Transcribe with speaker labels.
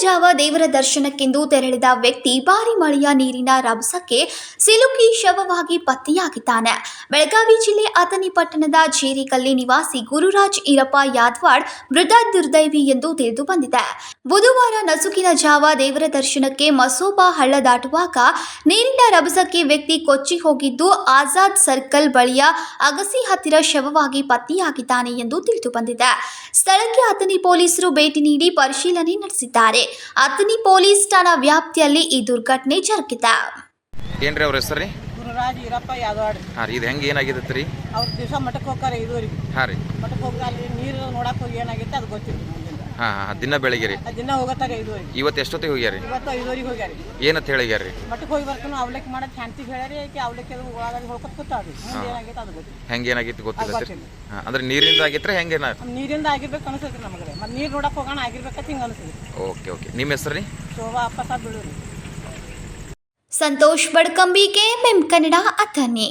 Speaker 1: ಜಾವ ದೇವರ ದರ್ಶನಕ್ಕೆಂದು ತೆರಳಿದ ವ್ಯಕ್ತಿ ಭಾರಿ ಮಳೆಯ ನೀರಿನ ರಭಸಕ್ಕೆ ಸಿಲುಕಿ ಶವವಾಗಿ ಪತ್ತೆಯಾಗಿದ್ದಾನೆ. ಬೆಳಗಾವಿ ಜಿಲ್ಲೆ ಅಥಣಿ ಪಟ್ಟಣದ ಜೇರಿಕಲ್ಲಿ ನಿವಾಸಿ ಗುರುರಾಜ್ ಈರಪ್ಪ ಯಾದ್ವಾಡ್ ಮೃತ ದುರ್ದೈವಿ ಎಂದು ತಿಳಿದು ಬಂದಿದೆ. ಬುಧವಾರ ನಸುಕಿನ ಜಾವ ದೇವರ ದರ್ಶನಕ್ಕೆ ಮಸೂಬಾ ಹಳ್ಳ ದಾಟುವಾಗ ನೀರಿನ ರಭಸಕ್ಕೆ ವ್ಯಕ್ತಿ ಕೊಚ್ಚಿ ಹೋಗಿದ್ದು ಆಜಾದ್ ಸರ್ಕಲ್ ಬಳಿಯ ಅಗಸಿ ಹತ್ತಿರ ಶವವಾಗಿ ಪತ್ತೆಯಾಗಿದ್ದಾನೆ ಎಂದು ತಿಳಿದು ಬಂದಿದೆ. ಸ್ಥಳಕ್ಕೆ ಆತನಿ ಪೊಲೀಸರು ಭೇಟಿ ನೀಡಿ ಪರಿಶೀಲನೆ ನಡೆಸಿದ್ದಾರೆ. ಅಥಣಿ ಪೊಲೀಸ್ ಠಾಣಾ ವ್ಯಾಪ್ತಿಯಲ್ಲಿ ಈ ದುರ್ಘಟನೆ ಜರುಗಿದೆ.
Speaker 2: ಏನ್ರಿ ಅವ್ರ ಹೆಸರು ರೀ?
Speaker 3: ಗುರುರಾಜ್ ಈರಪ್ಪ ಯಾದವಾಡ್ರಿ
Speaker 2: ಹಾಂ ರೀ ಇದು ಹೆಂಗೆ ಏನಾಗಿದೆ ರೀ
Speaker 3: ಅವ್ರ ದಿವಸ ಮಠಕ್ಕೆ ಹೋಗ್ತಾರೆ ಇದುವರೆಗೆ.
Speaker 2: ಹಾ ರೀ.
Speaker 3: ಮಠಕ್ಕೆ ಹೋಗಿ ಅಲ್ಲಿ ನೀರು ನೋಡಕ್ಕೆ ಹೋಗಿ ಏನಾಗಿತ್ತು ಅದು ಗೊತ್ತಿಲ್ಲ.
Speaker 2: ಹಾಂ ಹಾಂ ದಿನ ಬೆಳಿಗ್ಗೆ ರೀ.
Speaker 3: ಆ ದಿನ ಹೋಗತ್ತಾಗ ಇದುವರೆಗೆ
Speaker 2: ಇವತ್ತು ಎಷ್ಟೊತ್ತಿಗೆ ಹೋಗ್ಯಾರಿ?
Speaker 3: ಇವತ್ತು ಐದುವರೆಗೆ ಹೋಗ್ಯಾರಿ.
Speaker 2: ಏನಂತ ಅಂತ ರೀ
Speaker 3: ಮಠಕ್ಕೆ ಹೋಗಿ ಬರ್ತನು ಅವಲಕ್ಕಿ ಮಾಡೋದು ಶಾಂತಿಗೆ ಹೇಳ್ಯಾರಿ ಆಕೆ ಅವ್ಲಕ್ಕಿ ಅದು ಒಳಗಡೆ ಹೊಳ್ಕೊತ ಕೂತಾವ್ರಿ ಮುಂದೆ ಏನಾಗೈತೆ ಅದು ಗೊತ್ತಿಲ್ಲ.
Speaker 2: ಹೆಂಗೆ ಏನಾಗಿತ್ತು ಗೊತ್ತಿಲ್ಲ. ಹಾಂ ಅಂದ್ರೆ ನೀರಿಂದ ಆಗಿತ್ತು ಹೆಂಗೇನ
Speaker 3: ನಮ್ ನೀರಿಂದ ಆಗಿರ್ಬೇಕು ಅನಿಸ್ತೈತಿ ನಮಗೆ. ಮತ್ತೆ ನೀರು ನೋಡಕ್ಕೆ ಹೋಗೋಣ ಆಗಿರ್ಬೇಕಂತ ಹಿಂಗೆ ಅನಿಸ್ತೈತಿ.
Speaker 2: Okay okay. ನಿಮ್ಮ ಹೆಸರು ರೀ?
Speaker 3: ಶೋಭಾ ಅಪ್ಪ ಸಾಬ್ ಬೀಳೂರಿ.
Speaker 1: ಸಂತೋಷ್ ಬಡ್ಕಂಬಿಕೆ ಮೆಮ್ ಕನ್ನಡ ಅಥಣಿ.